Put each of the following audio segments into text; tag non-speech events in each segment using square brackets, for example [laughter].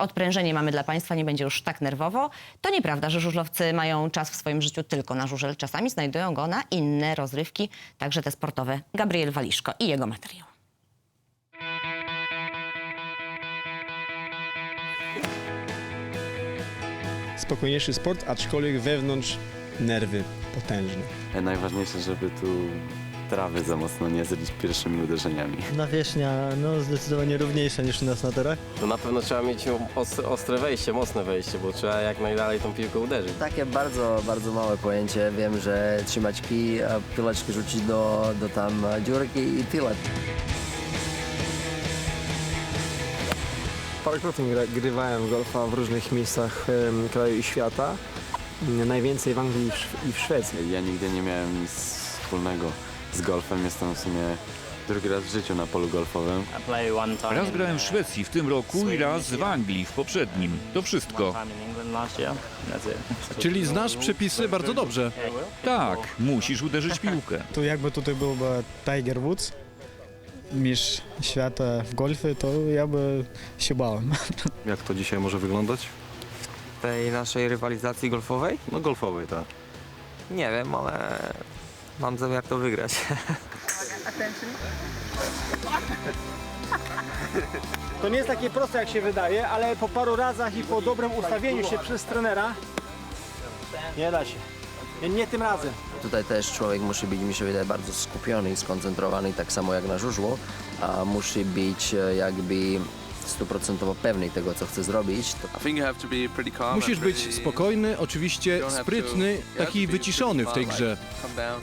odprężenie mamy dla Państwa, nie będzie już tak nerwowo. To nieprawda, że żużlowcy mają czas w swoim życiu tylko na żużel. Czasami znajdują go na inne rozrywki, także te sportowe. Gabriel Waliszko i jego materiał. spokojniejszy sport, aczkolwiek wewnątrz nerwy potężne. Najważniejsze, żeby tu trawy za mocno nie zryć pierwszymi uderzeniami. Nawierzchnia no, zdecydowanie równiejsza niż u nas na torach. To na pewno trzeba mieć ostre, ostre wejście, mocne wejście, bo trzeba jak najdalej tą piłkę uderzyć. Takie bardzo, bardzo małe pojęcie. Wiem, że trzymać kij, a piłeczkę rzucić do, do tam dziurki i tyle. Parokrotnie gra, grywałem w golfa w różnych miejscach em, kraju i świata. Mm, Najwięcej w Anglii i w, Szw- i w Szwecji. Ja nigdy nie miałem nic wspólnego z golfem. Jestem w sumie drugi raz w życiu na polu golfowym. Raz grałem w Szwecji w tym roku i raz w Anglii w poprzednim. To wszystko. Czyli znasz przepisy bardzo dobrze. Tak, musisz uderzyć piłkę. [laughs] To jakby tutaj byłby Tiger Woods, mistrz świata w golfie, to ja by się bałem. [laughs] Jak to dzisiaj może wyglądać? Tej naszej rywalizacji golfowej? No golfowej, tak. Nie wiem, ale mam zamiar to wygrać. To nie jest takie proste jak się wydaje, ale po paru razach i po dobrym ustawieniu się przez trenera nie da się. Nie, nie tym razem. Tutaj też człowiek musi być, mi się wydaje, bardzo skupiony i skoncentrowany, tak samo jak na żużlu, a musi być e, jakby stuprocentowo pewny tego, co chce zrobić. To Musisz być spokojny, oczywiście sprytny, taki wyciszony w tej grze.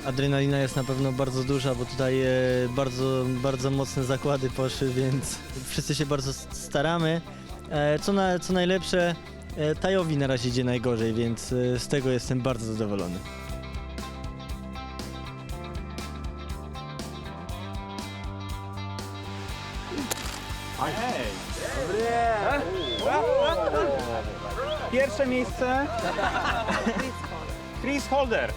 Adrenalina jest na pewno bardzo duża, bo tutaj e, bardzo, bardzo mocne zakłady poszły, więc wszyscy się bardzo s- staramy. E, co, na, co najlepsze, e, Tajowi na razie idzie najgorzej, więc e, z tego jestem bardzo zadowolony. Pierwsze miejsce. Chris Holder.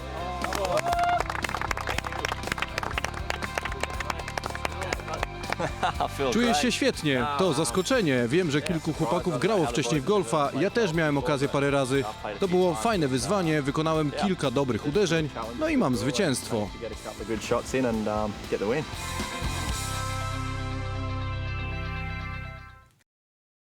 Czujesz się świetnie, to zaskoczenie. Wiem, że kilku chłopaków grało wcześniej w golfa, ja też miałem okazję parę razy. To było fajne wyzwanie, wykonałem kilka dobrych uderzeń, no i mam zwycięstwo.